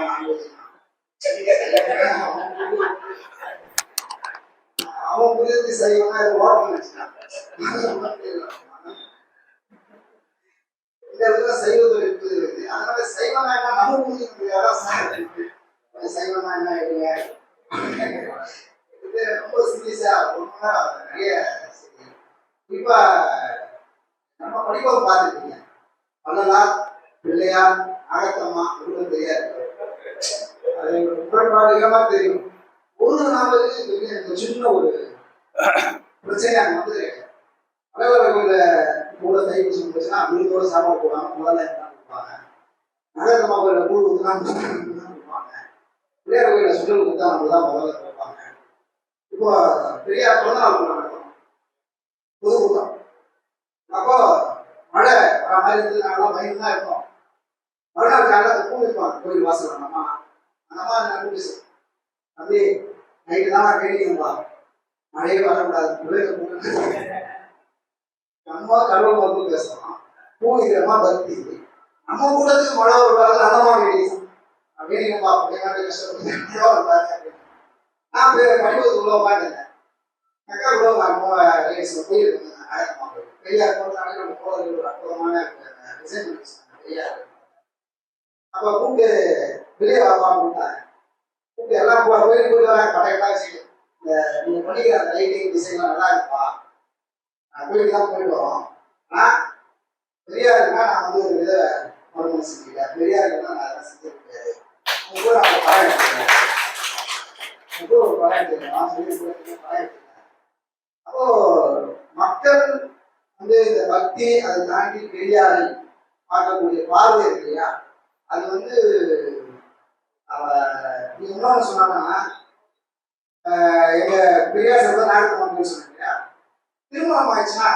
Non veg அவன் புரிஞ்சு செய்வனா ஓட்டம் வச்சுட்டான் இந்த இடத்துல சைவத்தில் இருக்குது இருக்குது அதனால சைவனா என்ன? நம்ம புரிஞ்சுக்க முடியாதா சார் சைவனா என்ன இல்லைங்க இது ரொம்ப சீரியஸா ரொம்ப நிறைய. இப்ப நம்ம படிப்பை பார்த்துருக்கீங்க வள்ளலார் பிள்ளையார் அகத்தம்மா இவங்க தெரியாது அது முரண்பாடுகளா தெரியும். ஒரு நாளுக்கு சின்ன ஒரு பிரச்சனை அங்க வந்து அலுவலகங்கள கூட கை வச்சுருந்துச்சுன்னா விருந்தோட சாப்பாடு போடாம முதல்ல கொடுப்பாங்க நகரத்தம்மா கோயில கூழ் ஊத்துனா கொடுப்பாங்க பிள்ளையார் கோயில சுண்டல் கொடுத்தா நம்ம தான் முதல்ல கொடுப்பாங்க. இப்போ பெரியார் பிறந்த நாள் கூட நடக்கும் புது கூட்டம் அப்போ மழை வர மாதிரி இருந்தது நாங்களாம் பயந்து தான் இருந்தோம் மறுநாள் காலையில் அதை பூ கோயில் வாசல் நம்ம அந்த அம்மா நான் கூப்பிட்டு தம்பி நைட்டு தான் நான் கேட்டீங்கப்பா மழையே வரக்கூடாது. பிள்ளைங்க நம்ம கடவுள் வந்து பேசலாம் பூ பக்தி நம்ம கூடத்துக்கு மழை வருவாங்க நல்லமா வேடிக்கை வேடிக்கைப்பா அப்படிங்காட்டி கஷ்டப்பட்டு நான் போய் படிப்பது உள்ள உட்காந்துருந்தேன் அக்கா கூட நம்ம லேடிஸ் போயிருக்கேன் ஆயிரமா பெரியார் போகிறதுனால நம்ம போகிறது ஒரு அற்புதமான டிசைன் பண்ணி பெரியார் அப்போ கூப்பிட்டு வெளியே வாப்பா கூப்பிட்டாங்க கூப்பிட்டு எல்லாம் கோயிலுக்கு போயிட்டு வராங்க. படையெல்லாம் வச்சுட்டு இந்த நீங்கள் பண்ணிக்கிற அந்த லைட்டிங் டிசைன்லாம் நல்லா இருப்பா நான் கோயிலுக்கு தான் போயிட்டு வரோம். ஆனால் பெரியாருக்குன்னா நான் வந்து ஒரு வித மறுமணம் செஞ்சுக்கிட்டேன். பெரியாருக்குன்னா நான் அதெல்லாம் செஞ்சு முடியாது உங்க கூட நான் படம் எடுத்துக்கிறேன் உங்க ஒரு பழம் எடுத்துக்கிறேன் நான் சொல்லி கூட எடுத்துக்கிறேன் அப்போ மக்கள் வந்து இந்த பக்தி அதை தாண்டி பெரியாரை பார்க்கக்கூடிய பார்வை இருக்கு இல்லையா? அது வந்து அவ நீங்க இன்னொன்று சொன்னாங்கன்னா எங்க பெரியார் சொல்ல நாடகம் அப்படின்னு சொன்னீங்க திருமணம் ஆயிடுச்சுன்னா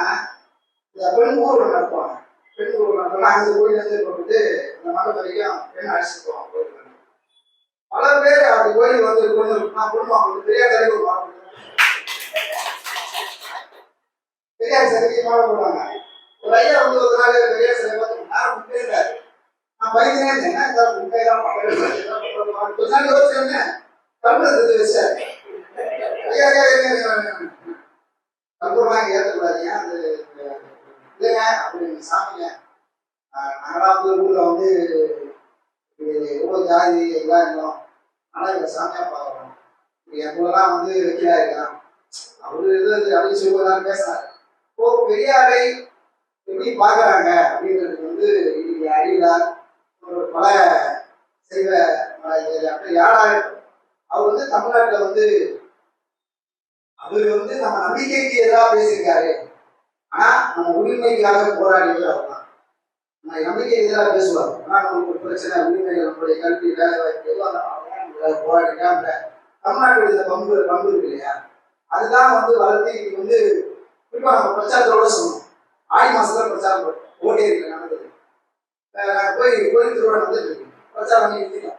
இந்த பெண் ஊர்வலம் நடப்பாங்க பெண் ஊர்வலம் நடப்பாங்க அந்த கோயிலேருந்து போட்டுட்டு இந்த மண்டபம் வரைக்கும் பெண் அழைச்சிட்டு போவாங்க. கோயிலுக்கு பல பேர் அந்த கோயில் வந்து கொண்டு நான் குடும்பம் பெரியார் தலைவர் பெரியார் சிலைக்கு மாலை போடுவாங்க. ஒரு ஐயா வந்து ஒரு நாள் பெரியார் சிலை பார்த்து நேரம் முட்டே இருக்காரு நான் பயந்தே இருந்தேன் என்ன முட்டை தான் பார்க்கறது? கொஞ்ச நாள் யோசிச்சேன் கண்ணு எடுத்து வச்சார். ஐயா ஐயா என்ன கற்பூரம்லாம் ஏற்றக்கூடாது ஏன் அது இல்லைங்க அப்படின்னு சாமிங்க ஆஹ் நாங்களாம் வந்து ஊரில் வந்து எவ்வளோ ஜாதி எல்லாம் இருந்தோம் ஆனால் இவங்க சாமியாக பார்க்குறோம். என் வந்து வைக்கிறா இருக்கலாம் அவரு இது இது அப்படின்னு சொல்லுவதான்னு பேசுறாரு இப்போ பெரியாரை எப்படி பார்க்குறாங்க அப்படின்றது வந்து இன்னைக்கு அறிவிலார் ஒரு பல செய்வ அப்படி யாரா அவர் வந்து தமிழ்நாட்டில் வந்து அவர் வந்து நம்ம நம்பிக்கைக்கு எதிராக பேசியிருக்காரு. ஆனா நம்ம உரிமைக்காக போராடியவர் அவர் தான். நம்ம நம்பிக்கைக்கு எதிராக பேசுவார். ஆனா நமக்கு ஒரு பிரச்சனை உரிமை நம்மளுடைய கல்வி வேலை வாய்ப்பு எதுவாக இருந்தாலும் போராடிக்காம தமிழ்நாட்டுடைய இந்த பங்கு பங்கு இருக்கு இல்லையா? அதுதான் வந்து வளர்த்து வந்து குறிப்பா நம்ம பிரச்சாரத்தோட சொன்னோம் ஆடி மாசத்துல பிரச்சாரம் பண்ணோம். ஓட்டேரியில் நடந்தது அஹ் போய் கோயில் திருவிழா வந்துட்டு இருக்கு. பிரச்சாரம் பண்ணி நிறுத்திட்டோம்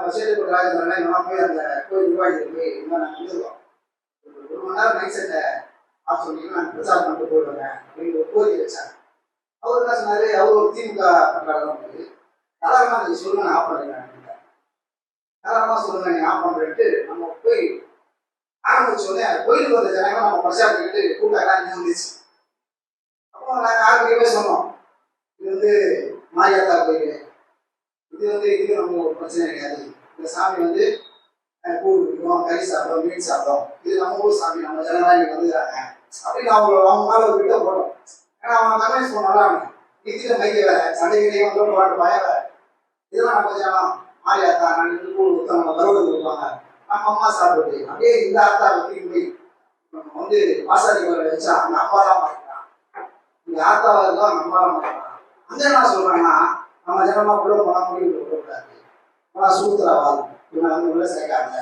பட்ஜெட் ராஜேந்திரன் இவனா போய் அந்த கோயில் நிர்வாகிகள் போய் இன்னும் நாங்கள் வந்துருக்கோம் ஒரு மணி நேரம் மைக் செட்டை ஆஃப் பண்ணிட்டு நான் பிரச்சாரம் பண்ணிட்டு போயிடுவேன் அப்படின்னு ஒரு கோரிக்கை வச்சாங்க. அவர் என்ன சொன்னாரு? அவர் ஒரு திமுக பண்றாரு தான் போய் தாராளமா நீங்க சொல்லுங்க நான் ஆஃப் பண்ணுறேன் தாராளமா சொல்லுங்க நீங்க ஆஃப் பண்றேன்ட்டு நம்ம போய் ஆரம்பிச்ச உடனே கோயிலுக்கு வந்த ஜனங்க நம்ம பிரச்சாரத்துக்கிட்டு கூட்டாங்க இங்கே வந்துச்சு அப்போ நாங்கள் ஆரம்பிக்கவே சொன்னோம். இது வந்து மாரியாத்தா கோயில். இது வந்து இது நம்ம ஒரு பிரச்சனை கிடையாது. இந்த சாமி வந்து கூழ் குடிக்கும் கறி சாப்பிடும் மீன் சாப்பிடும் இது நம்ம ஊர் சாமி நம்ம ஜனநாயகம் வந்துக்கிறாங்க. அப்படின்னு அவங்க அவங்க மேலே ஒரு விட்ட போட்டோம். ஏன்னா அவங்க கன்வின்ஸ் பண்ணலாம் அவங்க நித்தில மைக்க வேற சண்டை வந்து பாட்டு பய வேற இதெல்லாம் நம்ம ஜனம் மாரியாத்தா நான் கூழ் கொடுத்தா நம்ம பருவம் கொடுப்பாங்க நம்ம அம்மா சாப்பிட்டு அப்படியே இந்த ஆத்தா வந்து போய் நம்ம வந்து வாசாடி வர வச்சா அந்த அம்மா தான் மாட்டான் இந்த ஆத்தாவா இருக்கா நம்ம தான் மாட்டான் அந்த என்ன சொல்றாங்கன்னா நம்ம ஜனமா உள்ள போனா முடிவு கொடுக்கக்கூடாது ஆனால் சூத்திரவாதம் இவன் வந்து உள்ள சேர்க்காங்க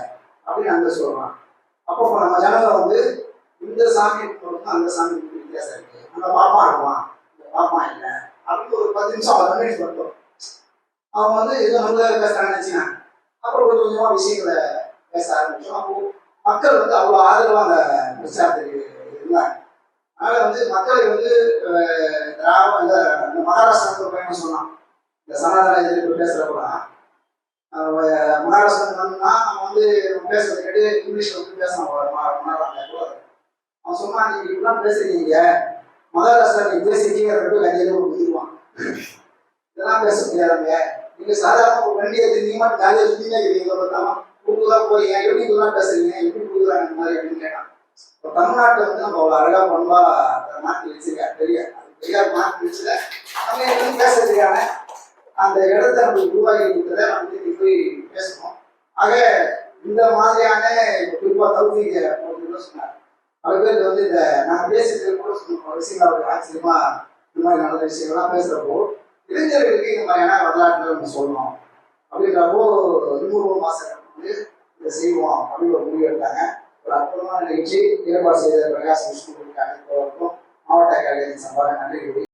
அப்படின்னு அங்கே சொல்றான். அப்போ நம்ம ஜனங்க வந்து இந்த சாமி பொறுத்து அந்த சாமி வித்தியாசம் இருக்கு. அந்த பாப்பா இருப்பான். இந்த பாப்பா இல்லை. அப்படின்னு ஒரு பத்து நிமிஷம் அவன் கன்வின்ஸ் பண்ணிட்டோம் அவன் வந்து ஏதோ நல்ல பேசுறான்னு நினைச்சினாங்க அப்புறம் கொஞ்சம் கொஞ்சமாக விஷயங்களை பேச ஆரம்பிச்சோம் அப்போ மக்கள் வந்து அவ்வளோ ஆதரவா அந்த பிரச்சாரத்துக்கு இருந்தாங்க. அதனால வந்து மக்களை வந்து கிராமம் திராவிட இந்த இந்த மகாராஷ்டிரா சொன்னான். இந்த சனாதன எதிர்ப்பு பேசுறப்ப மகாராஷ்டிரா வந்தா அவன் வந்து பேசுறது கேட்டு இங்கிலீஷ் வந்து பேசணும் ஒரு கூட. அவன் சொன்னான் நீங்க இப்படிலாம் பேசுறீங்க மகாராஷ்டிரா நீ பேசிட்டீங்க ரெண்டு கையில இதெல்லாம் பேச முடியாதுங்க. நீங்க சாதாரண ஒரு வண்டி எடுத்து நீங்க மட்டும் ஜாலியா சுத்தினே இருக்கீங்க பார்த்தாம போறீங்க எப்படி இதெல்லாம் பேசுறீங்க? எப்படி கூடுதலா இந்த மாதிரி அப்படின்னு கேட்டான். இப்போ தமிழ்நாட்டில் வந்து நம்ம அவ்வளோ அழகா பண்பா மாற்றி வச்சிருக்காரு. பெரிய பெரியார் மாற்றி வச்சுல நம்ம எதுவும் பேசுறதுக்கான அந்த இடத்த நம்மளுக்கு உருவாக்கி கொடுத்ததை நம்ம வந்து இன்னைக்கு போய் பேசணும் ஆக இந்த மாதிரியான குறிப்பாக தௌஃபீக சொன்னார். பல பேருக்கு வந்து இந்த நான் பேசுறது கூட சொன்ன விஷயங்கள் அவருக்கு ஆச்சரியமா இந்த மாதிரி நடந்த விஷயங்கள்லாம் பேசுறப்போ இளைஞர்களுக்கு இந்த மாதிரியான வரலாற்றை நம்ம சொல்லணும் அப்படின்றப்போ இன்னொரு மாசம் இதை செய்வோம் அப்படின்னு ஒரு முடிவு எடுத்தாங்க. ஒரு அற்புதமான நிகழ்ச்சி. ஏற்பாடு செய்த பிரகாஷ் விஷ்ணு அனைவருக்கும் மாவட்ட கலைஞர் சம்பாக நன்றி கூறி